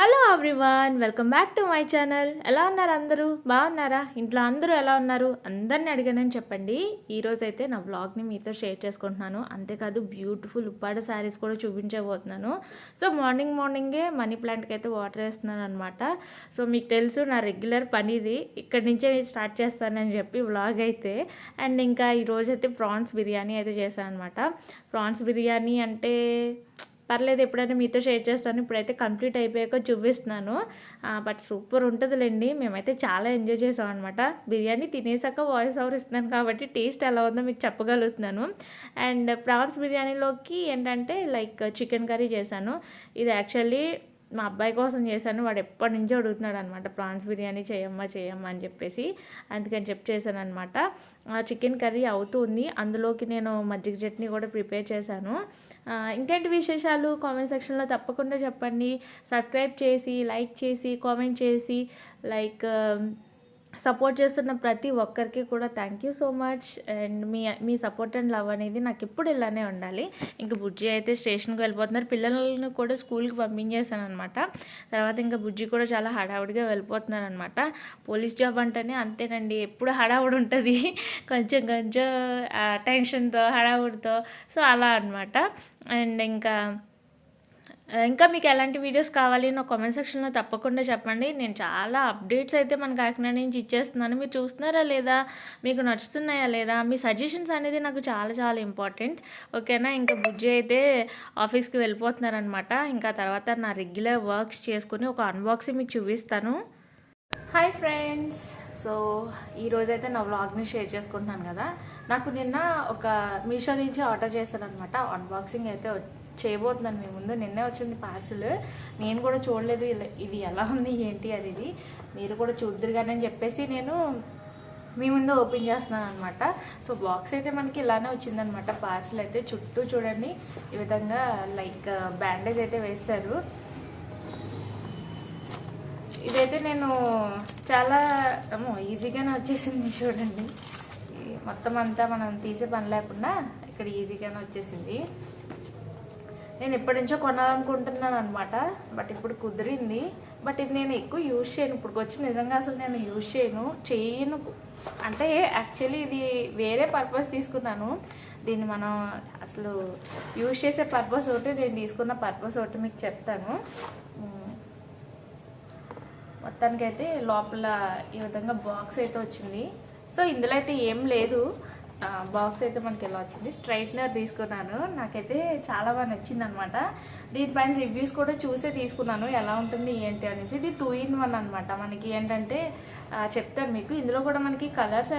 Hello everyone welcome back to my channel ఎలా ఉన్నారు అందరూ? బాగున్నారా? ఇంట్లో అందరూ ఎలా ఉన్నారు? అందరిని అడిగానని చెప్పండి. ఈరోజు అయితే నా వ్లాగ్ని మీతో షేర్ చేసుకుంటున్నాను. అంతేకాదు బ్యూటిఫుల్ ఉప్పాడ శారీస్ కూడా చూపించబోతున్నాను. సో మార్నింగ్ మార్నింగే మనీ ప్లాంట్కి అయితే వాటర్ వేస్తున్నాను అనమాట సో మీకు తెలుసు నా రెగ్యులర్ పని ఇది ఇక్కడి నుంచే స్టార్ట్ చేస్తానని చెప్పి వ్లాగ్ అయితే. అండ్ ఇంకా ఈరోజు అయితే ప్రాన్స్ బిర్యానీ అయితే చేశాను అనమాట ప్రాన్స్ బిర్యానీ అంటే పర్లేదు ఎప్పుడైనా మీతో షేర్ చేస్తాను. ఇప్పుడైతే కంప్లీట్ అయిపోయాక చూపిస్తున్నాను. బట్ సూపర్ ఉంటుందిలేండి. మేమైతే చాలా ఎంజాయ్ చేసాం అనమాట బిర్యానీ తినేసాక వాయిస్ ఓవర్ ఇస్తున్నాను కాబట్టి టేస్ట్ ఎలా ఉందో మీకు చెప్పగలుగుతున్నాను. అండ్ ప్రాన్స్ బిర్యానీలోకి ఏంటంటే లైక్ చికెన్ కర్రీ చేశాను. ఇది యాక్చువల్లీ మా అబ్బాయి కోసం చేశాను వాడు ఎప్పటి నుంచో అడుగుతున్నాడు అనమాట ప్రాన్స్ బిర్యానీ చేయమ్మా చేయమ్మా అని చెప్పేసి అందుకని చెప్పి చేశాను అనమాట చికెన్ కర్రీ అవుతుంది అందులోకి నేను మజ్జిగ చట్నీ కూడా ప్రిపేర్ చేశాను. ఇంకేంటి విశేషాలు? కామెంట్ సెక్షన్లో తప్పకుండా చెప్పండి. సబ్స్క్రైబ్ చేసి లైక్ చేసి కామెంట్ చేసి లైక్ సపోర్ట్ చేస్తున్న ప్రతి ఒక్కరికి కూడా thank you so much and మీ మీ సపోర్ట్ అండ్ లవ్ అనేది నాకు ఎప్పుడు ఇలానే ఉండాలి. ఇంకా బుజ్జి అయితే స్టేషన్కి వెళ్ళిపోతున్నారు. పిల్లలను కూడా స్కూల్కి పంపించేశాను అనమాట తర్వాత ఇంకా బుజ్జి కూడా చాలా హడావుడిగా వెళ్ళిపోతున్నారు అనమాట పోలీస్ జాబ్ అంటేనే అంతేనండి. ఎప్పుడు హడావుడి ఉంటుంది. కొంచెం కొంచెం టెన్షన్తో హడావుడితో. సో అలా అనమాట అండ్ ఇంకా ఇంకా మీకు ఎలాంటి వీడియోస్ కావాలి నా కామెంట్ సెక్షన్లో తప్పకుండా చెప్పండి. నేను చాలా అప్డేట్స్ అయితే మన కాకినాడ నుంచి ఇచ్చేస్తున్నాను. మీరు చూస్తున్నారా లేదా? మీకు నచ్చుతున్నాయా లేదా? మీ సజెషన్స్ అనేది నాకు చాలా చాలా ఇంపార్టెంట్ ఓకేనా ఇంకా బుజ్జి అయితే ఆఫీస్కి వెళ్ళిపోతున్నారనమాట ఇంకా తర్వాత నా రెగ్యులర్ వర్క్స్ చేసుకుని ఒక అన్బాక్సింగ్ మీకు చూపిస్తాను. హాయ్ ఫ్రెండ్స్ సో ఈరోజైతే నా వ్లాగ్ని షేర్ చేసుకుంటున్నాను కదా. నాకు నిన్న ఒక మీషో నుంచి ఆర్డర్ చేశాను అనమాట అన్బాక్సింగ్ అయితే చేయబోతున్నాను మీ ముందు. నిన్నే వచ్చింది పార్సిల్ నేను కూడా చూడలేదు. ఇది ఎలా ఉంది ఏంటి అది ఇది. మీరు కూడా చూద్దరు కానీ అని చెప్పేసి నేను మీ ముందు ఓపెన్ చేస్తున్నాను అనమాట సో బాక్స్ అయితే మనకి ఇలానే వచ్చిందనమాట పార్సిల్ అయితే చుట్టూ చూడండి. ఈ విధంగా లైక్ బ్యాండేజ్ uh, అయితే వేస్తారు ఇదైతే నేను చాలా ఏమో ఈజీగానే వచ్చేసింది చూడండి. మొత్తం అంతా మనం తీసే పని లేకుండా ఇక్కడ ఈజీగానే వచ్చేసింది. నేను ఎప్పటి నుంచో కొనాలనుకుంటున్నాను అనమాట బట్ ఇప్పుడు కుదిరింది. బట్ ఇది నేను ఎక్కువ యూజ్ చేయను. ఇప్పుడు వచ్చి నిజంగా అసలు నేను యూజ్ చేయను. చేయను. అంటే యాక్చువల్లీ ఇది వేరే పర్పస్ తీసుకున్నాను. దీన్ని మనం అసలు యూజ్ చేసే పర్పస్ ఒకటి నేను తీసుకున్న పర్పస్ ఒకటి మీకు చెప్తాను. మొత్తానికైతే లోపల ఈ విధంగా బాక్స్ అయితే వచ్చింది. సో ఇందులో అయితే ఏం లేదు. బాక్స్ అయితే మనకి ఎలా వచ్చింది? స్ట్రైట్నర్ తీసుకున్నాను. నాకైతే చాలా బాగా నచ్చింది అనమాట దీనిపైన రివ్యూస్ కూడా చూసే తీసుకున్నాను. ఎలా ఉంటుంది ఏంటి అనేసి. ఇది టూ ఇన్ వన్ అనమాట. మనకి ఏంటంటే చెప్తాను మీకు. ఇందులో కూడా మనకి కలర్స్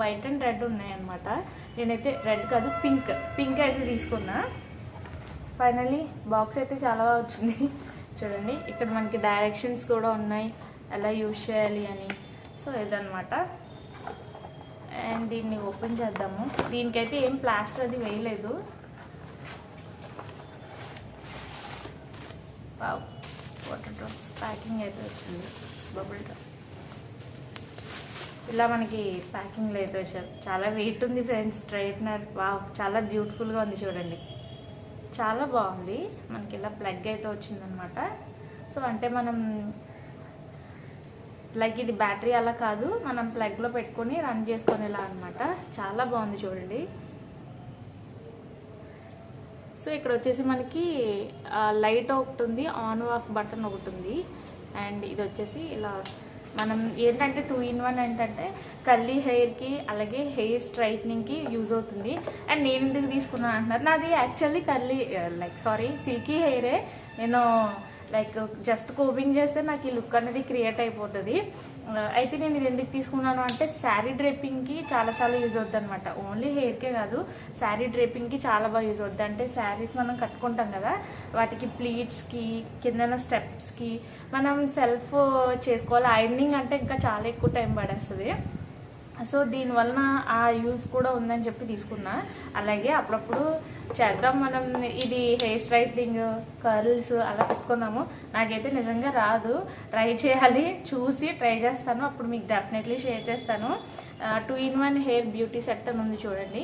వైట్ అండ్ రెడ్ ఉన్నాయన్నమాట. నేనైతే రెడ్ కాదు పింక్ పింక్ అయితే తీసుకున్నా. ఫైనల్లీ బాక్స్ అయితే చాలా బాగా వచ్చింది. చూడండి ఇక్కడ మనకి డైరెక్షన్స్ కూడా ఉన్నాయి. ఎలా యూజ్ చేయాలి అని. సో ఇదనమాట దీన్ని ఓపెన్ చేద్దాము. దీనికైతే ఏం ప్లాస్టర్ అది వేయలేదు. వాటర్ డ్రాప్ ప్యాకింగ్ అయితే వచ్చింది. Bubble drop. ఇలా మనకి ప్యాకింగ్లో అయితే వచ్చారు చాలా వెయిట్ ఉంది ఫ్రెండ్స్ స్ట్రైట్నర్. వావ్ చాలా బ్యూటిఫుల్గా ఉంది చూడండి. చాలా బాగుంది. మనకి ఇలా ప్లగ్ అయితే వచ్చిందనమాట. సో అంటే మనం లైక్ ఇది బ్యాటరీ అలా కాదు. మనం ప్లగ్లో పెట్టుకొని రన్ చేసుకునేలా అనమాట చాలా బాగుంది చూడండి. సో ఇక్కడ వచ్చేసి మనకి లైట్ ఒకటి ఉంది ఆన్ ఆఫ్ బటన్ ఒకటి ఉంది. అండ్ ఇది వచ్చేసి ఇలా మనం ఏంటంటే టూ ఇన్ వన్ ఏంటంటే కల్లీ హెయిర్కి అలాగే హెయిర్ స్ట్రైట్నింగ్కి యూజ్ అవుతుంది. అండ్ నేను ఎందుకు తీసుకున్నాను అంటున్నారు? నాది actually curly like sorry silky హెయిరే నేను లైక్ జస్ట్ కోబింగ్ చేస్తే నాకు ఈ లుక్ అనేది క్రియేట్ అయిపోతుంది. Uh, అయితే నేను ఇది ఎందుకు తీసుకున్నాను అంటే శారీ డ్రేపింగ్కి చాలా చాలా యూజ్ అవుద్ది అనమాట ఓన్లీ హెయిర్కే కాదు శారీ డ్రేపింగ్కి చాలా బాగా యూజ్ అవుద్ది. అంటే శారీస్ మనం కట్టుకుంటాం కదా వాటికి ప్లీట్స్కి కింద స్టెప్స్కి మనం సెల్ఫ్ uh, చేసుకోవాలి. ఐరనింగ్ అంటే ఇంకా చాలా ఎక్కువ టైం పడేస్తుంది. సో దీనివలన ఆ యూస్ కూడా ఉందని చెప్పి తీసుకున్నా. అలాగే అప్పుడప్పుడు చేద్దాం మనం ఇది హెయిర్ స్ట్రైట్నింగ్ కర్ల్స్ అలా పెట్టుకుందాము. నాకైతే నిజంగా రాదు. ట్రై చేయాలి చూసి ట్రై చేస్తాను. అప్పుడు మీకు డెఫినెట్లీ షేర్ చేస్తాను. Two in one hair beauty set అని ఉంది చూడండి.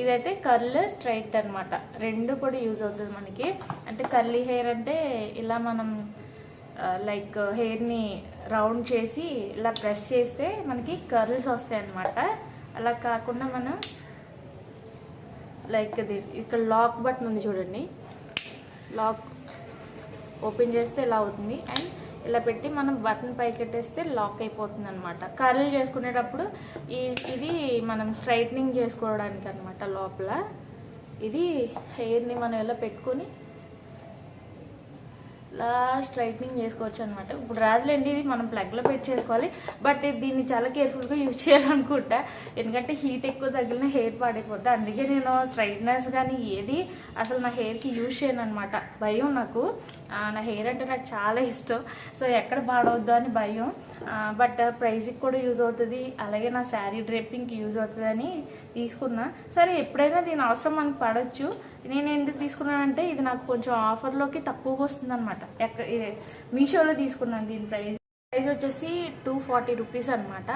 ఇదైతే కర్ల్ స్ట్రైట్ అనమాట రెండు కూడా యూజ్ అవుతుంది మనకి. అంటే కర్లీ హెయిర్ అంటే ఇలా మనం లైక్ హెయిర్ని రౌండ్ చేసి ఇలా ప్రెస్ చేస్తే మనకి కర్ల్స్ వస్తాయి అన్నమాట. అలా కాకుండా మనం లైక్ ఇది ఇక్కడ లాక్ బటన్ ఉంది చూడండి. లాక్ ఓపెన్ చేస్తే ఇలా అవుతుంది. అండ్ ఇలా పెట్టి మనం బటన్ పైకెట్టేస్తే లాక్ అయిపోతుంది అనమాట కర్ల్ చేసుకునేటప్పుడు ఈ ఇది మనం స్ట్రైట్నింగ్ చేసుకోవడానికి అనమాట లోపల. ఇది హెయిర్ని మనం ఇలా పెట్టుకొని ఇలా స్ట్రైట్నింగ్ చేసుకోవచ్చు అనమాట ఇప్పుడు రాదులేండి ఇది మనం ప్లగ్లో పెట్టి చేసుకోవాలి. బట్ దీన్ని చాలా కేర్ఫుల్గా యూజ్ చేయాలనుకుంటా. ఎందుకంటే హీట్ ఎక్కువ తగిలిన హెయిర్ పాడైపోద్ది. అందుకే నేను స్ట్రైట్నర్స్ కానీ ఏది అసలు నా హెయిర్కి యూజ్ చేయను అనమాట భయం నాకు. నా హెయిర్ అంటే నాకు చాలా ఇష్టం. సో ఎక్కడ పాడవద్దు అని భయం. బట్ ప్రైజ్కి కూడా యూజ్ అవుతుంది. అలాగే నా శారీ డ్రెప్పింగ్కి యూజ్ అవుతుందని తీసుకున్నా. సరే ఎప్పుడైనా దీని అవసరం మనకు పడవచ్చు నేను ఎందుకు తీసుకున్నానంటే ఇది నాకు కొంచెం ఆఫర్లోకి తక్కువగా వస్తుంది అనమాట ఎక్కడ మీషోలో తీసుకున్నాను దీని ప్రైస్ ప్రైస్ వచ్చేసి టూ ఫార్టీ రూపీస్ అనమాట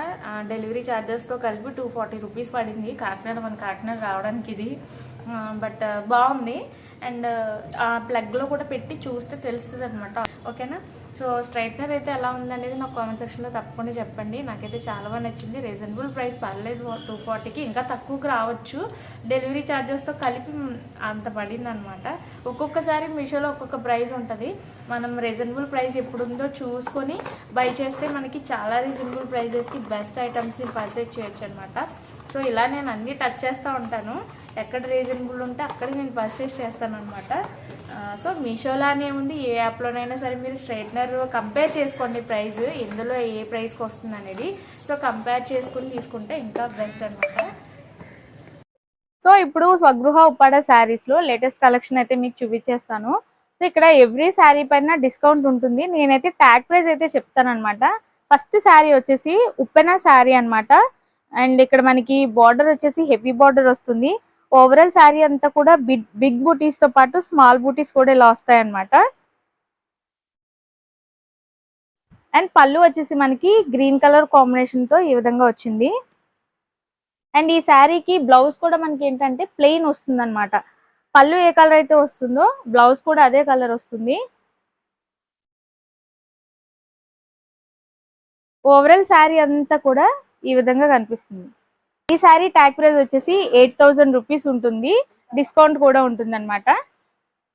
డెలివరీ ఛార్జెస్తో కలిపి టూ ఫార్టీ రూపీస్ పడింది. కాకినాడ మన కాకినాడ రావడానికి ఇది. బట్ బాగుంది. అండ్ ఆ ప్లగ్లో కూడా పెట్టి చూస్తే తెలుస్తుంది అనమాట ఓకేనా? సో స్ట్రైట్నర్ అయితే ఎలా ఉందనేది నాకు కామెంట్ సెక్షన్లో తప్పకుండా చెప్పండి. నాకైతే చాలా బాగా నచ్చింది. రీజనబుల్ ప్రైస్ పర్లేదు టూ ఫార్టీకి ఇంకా తక్కువకి రావచ్చు. డెలివరీ ఛార్జెస్తో కలిపి అంత పడింది అనమాట ఒక్కొక్కసారి మీషోలో ఒక్కొక్క ప్రైస్ ఉంటుంది. మనం రీజనబుల్ ప్రైస్ ఎప్పుడు ఉందో చూసుకొని బై చేస్తే మనకి చాలా రీజనబుల్ ప్రైజెస్కి బెస్ట్ ఐటమ్స్ని పర్చేజ్ చేయొచ్చు అనమాట సో ఇలా నేను అన్నీ టచ్ చేస్తూ ఉంటాను. ఎక్కడ రీజనబుల్ ఉంటే అక్కడ నేను పర్చేస్ చేస్తాను అనమాట సో మీషోలానే ఉంది. ఏ యాప్లోనైనా సరే మీరు స్ట్రైట్నర్ కంపేర్ చేసుకోండి ప్రైస్ ఇందులో ఏ ప్రైస్కి వస్తుంది అనేది. సో కంపేర్ చేసుకుని తీసుకుంటే ఇంకా బెస్ట్ అనమాట సో ఇప్పుడు స్వగృహ ఉప్పాడ శారీస్లో లేటెస్ట్ కలెక్షన్ అయితే మీకు చూపించేస్తాను. సో ఇక్కడ ఎవ్రీ శారీ పైన డిస్కౌంట్ ఉంటుంది. నేనైతే ట్యాగ్ ప్రైస్ అయితే చెప్తాను అనమాట ఫస్ట్ శారీ వచ్చేసి ఉప్పెన శారీ అనమాట అండ్ ఇక్కడ మనకి బార్డర్ వచ్చేసి హెవీ బార్డర్ వస్తుంది. ఓవరాల్ శారీ అంతా కూడా బిగ్ బిగ్ బూటీస్తో పాటు స్మాల్ బూటీస్ కూడా ఇలా వస్తాయి అన్నమాట అండ్ పళ్ళు వచ్చేసి మనకి గ్రీన్ కలర్ కాంబినేషన్తో ఈ విధంగా వచ్చింది. అండ్ ఈ శారీకి బ్లౌజ్ కూడా మనకి ఏంటంటే ప్లెయిన్ వస్తుంది అనమాట పళ్ళు ఏ కలర్ అయితే వస్తుందో బ్లౌజ్ కూడా అదే కలర్ వస్తుంది. ఓవరాల్ శారీ అంతా కూడా ఈ విధంగా కనిపిస్తుంది. ఈ శారీ ట్యాగ్ ప్రైస్ వచ్చేసి ఎయిట్ థౌజండ్ రూపీస్ ఉంటుంది. డిస్కౌంట్ కూడా ఉంటుంది అనమాట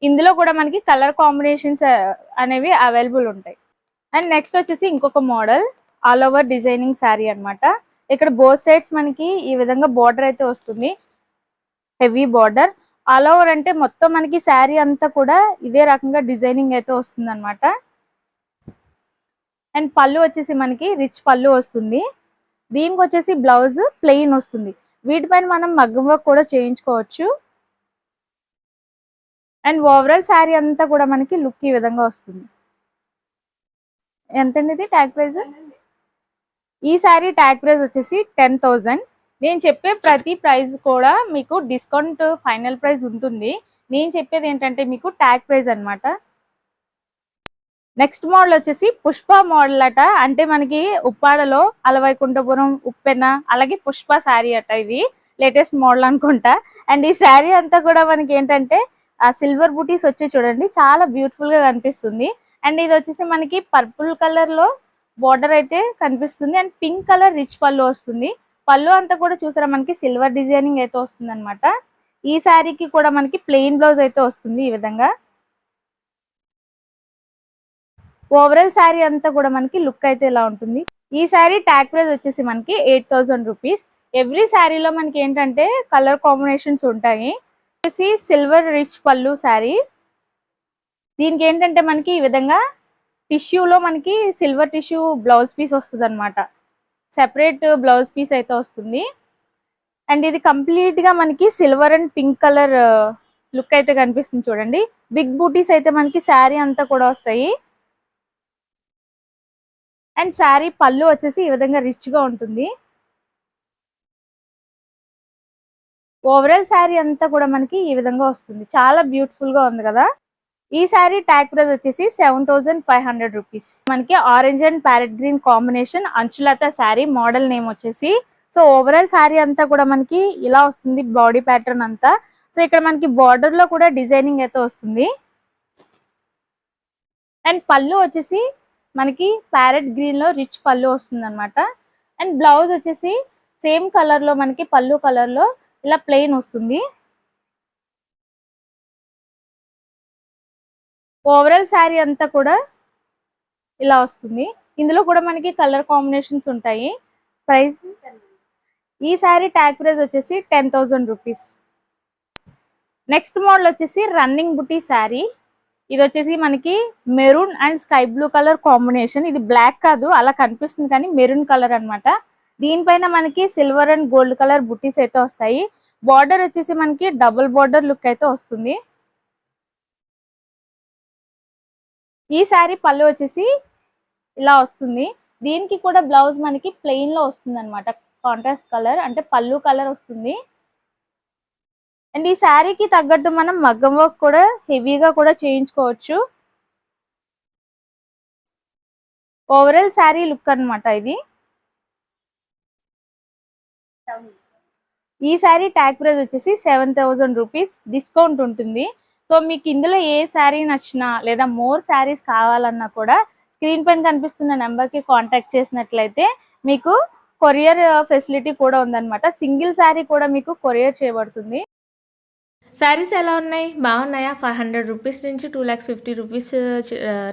ఇందులో కూడా మనకి కలర్ కాంబినేషన్స్ అనేవి అవైలబుల్ ఉంటాయి. అండ్ నెక్స్ట్ వచ్చేసి ఇంకొక model all over designing sari అనమాట ఇక్కడ బోత్ సైడ్స్ మనకి ఈ విధంగా బార్డర్ అయితే వస్తుంది. Heavy border. ఆల్ ఓవర్ అంటే మొత్తం మనకి శారీ అంతా కూడా ఇదే రకంగా డిజైనింగ్ అయితే వస్తుంది అనమాట అండ్ పళ్ళు వచ్చేసి మనకి రిచ్ పళ్ళు వస్తుంది. దీనికి వచ్చేసి బ్లౌజ్ ప్లెయిన్ వస్తుంది. వీటిపైన మనం మగ్గం వర్క్ కూడా చేయించుకోవచ్చు. అండ్ ఓవరాల్ శారీ అంతా కూడా మనకి లుక్ ఈ విధంగా వస్తుంది. ఎంతండి ఇది ట్యాగ్ ప్రైస్? ఈ శారీ ట్యాగ్ ప్రైజ్ వచ్చేసి టెన్ థౌజండ్. నేను చెప్పే ప్రతి ప్రైజ్ కూడా మీకు డిస్కౌంట్ ఫైనల్ ప్రైస్ ఉంటుంది. నేను చెప్పేది ఏంటంటే మీకు ట్యాగ్ ప్రైజ్ అన్నమాట. నెక్స్ట్ మోడల్ వచ్చేసి పుష్ప మోడల్ అట. అంటే మనకి ఉప్పాడలో అలవైకుంఠపురం ఉప్పెన అలాగే పుష్ప శారీ అట ఇది. లేటెస్ట్ మోడల్ అనుకుంటా. అండ్ ఈ శారీ అంతా కూడా మనకి ఏంటంటే సిల్వర్ బూటీస్ వచ్చి చూడండి. చాలా బ్యూటిఫుల్గా కనిపిస్తుంది. అండ్ ఇది వచ్చేసి మనకి పర్పుల్ కలర్లో బార్డర్ అయితే కనిపిస్తుంది. అండ్ పింక్ కలర్ రిచ్ పళ్ళు వస్తుంది. పళ్ళు అంతా కూడా చూసారా? మనకి సిల్వర్ డిజైనింగ్ అయితే వస్తుంది అనమాట ఈ శారీకి కూడా మనకి ప్లెయిన్ బ్లౌజ్ అయితే వస్తుంది ఈ విధంగా. ఓవరాల్ శారీ అంతా కూడా మనకి లుక్ అయితే ఇలా ఉంటుంది? ఈ శారీ ట్యాగ్ ప్రైస్ వచ్చేసి మనకి ఎయిట్ థౌసండ్ రూపీస్. ఎవ్రీ శారీలో మనకి ఏంటంటే కలర్ కాంబినేషన్స్ ఉంటాయి. వచ్చేసి సిల్వర్ రిచ్ పళ్ళు శారీ. దీనికి ఏంటంటే మనకి ఈ విధంగా టిష్యూలో మనకి సిల్వర్ టిష్యూ బ్లౌజ్ పీస్ వస్తుంది అనమాట సెపరేట్ బ్లౌజ్ పీస్ అయితే వస్తుంది. అండ్ ఇది కంప్లీట్గా మనకి silver and pink colour look అయితే కనిపిస్తుంది చూడండి. బిగ్ బూటీస్ అయితే మనకి శారీ అంతా కూడా వస్తాయి. అండ్ శారీ పళ్ళు వచ్చేసి ఈ విధంగా రిచ్గా ఉంటుంది. ఓవరాల్ శారీ అంతా కూడా మనకి ఈ విధంగా వస్తుంది. చాలా బ్యూటిఫుల్గా ఉంది కదా? ఈ శారీ ట్యాగ్ ప్రైస్ వచ్చేసి seven thousand five hundred rupees మనకి orange and parrot green combination అంచులత sari model name వచ్చేసి. సో ఓవరాల్ శారీ అంతా కూడా మనకి ఇలా వస్తుంది బాడీ ప్యాటర్న్ అంతా. సో ఇక్కడ మనకి బార్డర్లో కూడా డిజైనింగ్ అయితే వస్తుంది. అండ్ పళ్ళు వచ్చేసి మనకి ప్యారెట్ గ్రీన్లో రిచ్ పళ్ళు వస్తుంది అనమాట అండ్ బ్లౌజ్ వచ్చేసి సేమ్ కలర్లో మనకి పళ్ళు కలర్లో ఇలా ప్లెయిన్ వస్తుంది. ఓవరాల్ శారీ అంతా కూడా ఇలా వస్తుంది. ఇందులో కూడా మనకి కలర్ కాంబినేషన్స్ ఉంటాయి. ప్రైస్? ఈ శారీ ట్యాగ్ ప్రైస్ వచ్చేసి ten thousand rupees. Next model వచ్చేసి రన్నింగ్ బుటీ శారీ. ఇది వచ్చేసి మనకి maroon and sky blue colour combination. ఇది బ్లాక్ కాదు అలా కనిపిస్తుంది కానీ మెరూన్ కలర్ అన్నమాట. దీనిపైన మనకి సిల్వర్ అండ్ గోల్డ్ కలర్ బుట్టీస్ అయితే వస్తాయి. బార్డర్ వచ్చేసి మనకి డబుల్ బార్డర్ లుక్ అయితే వస్తుంది. ఈ శారీ పళ్ళు వచ్చేసి ఇలా వస్తుంది. దీనికి కూడా బ్లౌజ్ మనకి ప్లెయిన్లో వస్తుంది అనమాట కాంట్రాస్ట్ కలర్ అంటే పళ్ళు కలర్ వస్తుంది. అండ్ ఈ శారీకి తగ్గట్టు మనం మగ్గం వర్క్ కూడా హెవీగా కూడా చేయించుకోవచ్చు. ఓవరాల్ శారీ లుక్ అన్నమాట ఇది. ఈ శారీ ట్యాగ్ ప్రైస్ వచ్చేసి సెవెన్ థౌజండ్ రూపీస్ డిస్కౌంట్ ఉంటుంది. సో మీకు ఇందులో ఏ శారీ నచ్చినా లేదా మోర్ శారీస్ కావాలన్నా కూడా స్క్రీన్ పైన కనిపిస్తున్న నెంబర్కి కాంటాక్ట్ చేసినట్లయితే మీకు కొరియర్ ఫెసిలిటీ కూడా ఉందన్నమాట. సింగిల్ శారీ కూడా మీకు కొరియర్ చేయబడుతుంది. శారీస్ ఎలా ఉన్నాయి? బాగున్నాయా? ఫైవ్ హండ్రెడ్ రూపీస్ నుంచి two lakhs fifty rupees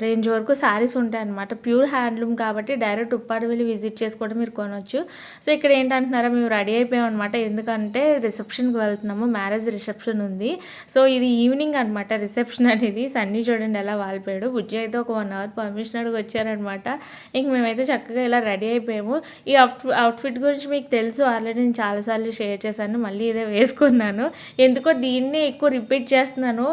range వరకు శారీస్ ఉంటాయి అనమాట ప్యూర్ హ్యాండ్లూమ్ కాబట్టి డైరెక్ట్ ఉప్పాడు వెళ్ళి విజిట్ చేసుకోవడం మీరు కొనవచ్చు సో ఇక్కడ ఏంటంటున్నారా మేము రెడీ అయిపోయాం అనమాట ఎందుకంటే రిసెప్షన్కి వెళ్తున్నాము. మ్యారేజ్ రిసెప్షన్ ఉంది. సో ఇది ఈవినింగ్ అనమాట రిసెప్షన్ అనేది. సన్నీ చూడండి ఎలా వాలిపోయాడు. బుజ్జి అయితే ఒక వన్ అవర్ పర్మిషన్ అడిగి వచ్చారనమాట ఇంక మేమైతే చక్కగా ఇలా రెడీ అయిపోయాము. ఈ అవుట్ అవుట్ఫిట్ గురించి మీకు తెలుసు. ఆల్రెడీ నేను చాలాసార్లు షేర్ చేశాను. మళ్ళీ ఇదే వేసుకున్నాను. ఎందుకో దీన్ని ఎక్కువ రిపీట్ చేస్తున్నాను.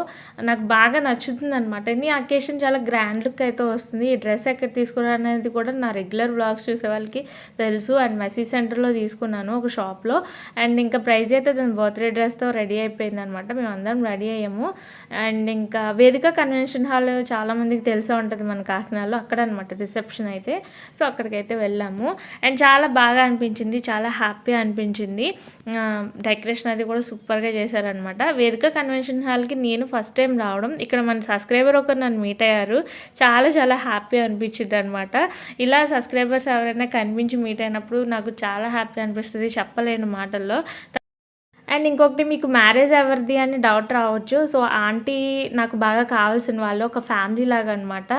నాకు బాగా నచ్చుతుంది అనమాట నీ అకేషన్ చాలా గ్రాండ్ లుక్ అయితే వస్తుంది. ఈ డ్రెస్ ఎక్కడ తీసుకున్నాను అనేది కూడా నా రెగ్యులర్ బ్లాగ్స్ చూసే వాళ్ళకి తెలుసు. అండ్ మెస్సీ సెంటర్లో తీసుకున్నాను ఒక షాప్లో అండ్ ఇంకా ప్రైజ్ అయితే దాని బర్త్డే డ్రెస్తో రెడీ అయిపోయింది అనమాట మేము అందరం రెడీ అయ్యాము. అండ్ ఇంకా వేదిక కన్వెన్షన్ హాల్ చాలామందికి తెలిసే ఉంటుంది మన కాకినాడలో. అక్కడ అనమాట రిసెప్షన్ అయితే. సో అక్కడికైతే వెళ్ళాము. అండ్ చాలా బాగా అనిపించింది. చాలా హ్యాపీ అనిపించింది. డెకరేషన్ అది కూడా సూపర్గా చేశారనమాట వేదిక కన్వెన్షన్ హాల్కి నేను ఫస్ట్ టైం రావడం. ఇక్కడ మన సబ్స్క్రైబర్ ఒకరు నన్ను మీట్ అయ్యారు. చాలా చాలా హ్యాపీ అనిపించింది అనమాట ఇలా సబ్స్క్రైబర్స్ ఎవరైనా కనిపించి మీట్ అయినప్పుడు నాకు చాలా హ్యాపీ అనిపిస్తుంది చెప్పలేను మాటల్లో. అండ్ ఇంకొకటి మీకు మ్యారేజ్ ఎవరిది అని డౌట్ రావచ్చు. సో ఆంటీ నాకు బాగా కావాల్సిన వాళ్ళు ఒక ఫ్యామిలీ లాగా అనమాట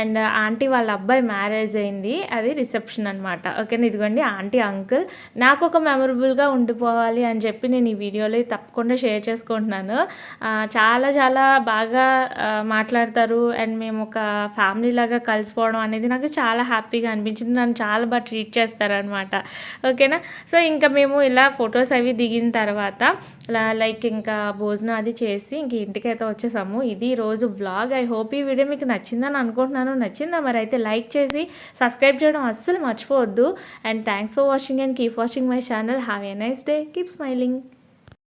అండ్ ఆంటీ వాళ్ళ అబ్బాయి మ్యారేజ్ అయింది. అది రిసెప్షన్ అనమాట ఓకేనా? ఇదిగోండి ఆంటీ అంకుల్. నాకు ఒక మెమొరబుల్గా ఉండిపోవాలి అని చెప్పి నేను ఈ వీడియోలో తప్పకుండా షేర్ చేసుకుంటున్నాను. చాలా చాలా బాగా మాట్లాడతారు. అండ్ మేము ఒక ఫ్యామిలీ లాగా కలిసిపోవడం అనేది నాకు చాలా హ్యాపీగా అనిపించింది. నన్ను చాలా బాగా ట్రీట్ చేస్తారనమాట ఓకేనా? సో ఇంకా మేము ఇలా ఫొటోస్ అవి దిగిన తర్వాత తర్వాత లైక్ ఇంకా భోజనం అది చేసి ఇంక ఇంటికి అయితే వచ్చేసాము. ఇది రోజు బ్లాగ్ ఐ హోప్ ఈ వీడియో మీకు నచ్చిందని అనుకుంటున్నాను. నచ్చిందా మరి అయితే లైక్ చేసి సబ్స్క్రైబ్ చేయడం అస్సలు మర్చిపోవద్దు. And thanks for watching and keep watching my channel have a nice day keep smiling